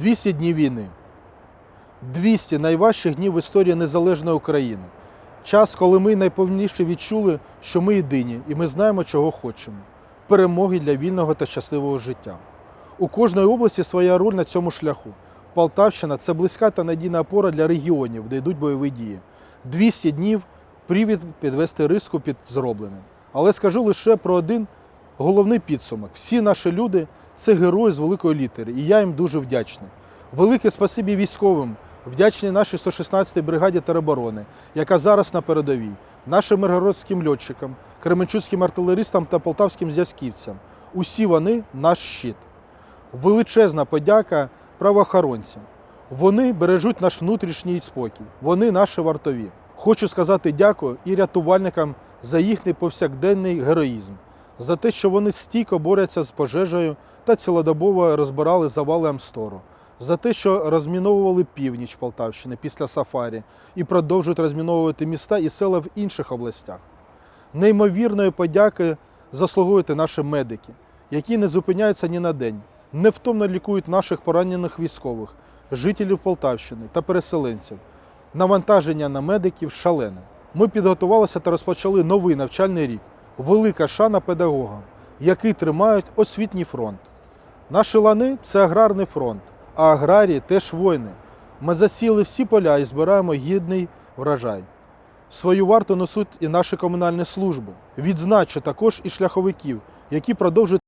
200 днів війни. 200 найважчих днів в історії незалежної України. Час, коли ми найповніше відчули, що ми єдині і ми знаємо, чого хочемо. Перемоги для вільного та щасливого життя. У кожної області своя роль на цьому шляху. Полтавщина це близька та надійна опора для регіонів, де йдуть бойові дії. 200 днів привід підвести риску під зробленим. Але скажу лише про один головний підсумок. Всі наші люди це герої з великої літери, і я їм дуже вдячний. Велике спасибі військовим, вдячний нашій 116-й бригаді тероборони, яка зараз на передовій, нашим миргородським льотчикам, кременчуцьким артилеристам та полтавським зв'язківцям. Усі вони наш щит. Величезна подяка правоохоронцям. Вони бережуть наш внутрішній спокій. Вони наші вартові. Хочу сказати дякую і рятувальникам за їхній повсякденний героїзм, за те, що вони стійко борються з пожежею та цілодобово розбирали завали Амстору, за те, що розміновували північ Полтавщини після сафарі і продовжують розміновувати міста і села в інших областях. Неймовірної подяки заслуговують наші медики, які не зупиняються ні на день, невтомно лікують наших поранених військових, жителів Полтавщини та переселенців. Навантаження на медиків шалене. Ми підготувалися та розпочали новий навчальний рік. Велика шана педагогам, які тримають освітній фронт. Наші лани це аграрний фронт, а аграрії теж воїни. Ми засіли всі поля і збираємо гідний врожай. Свою варту несуть і наші комунальні служби. Відзначу також і шляховиків, які продовжують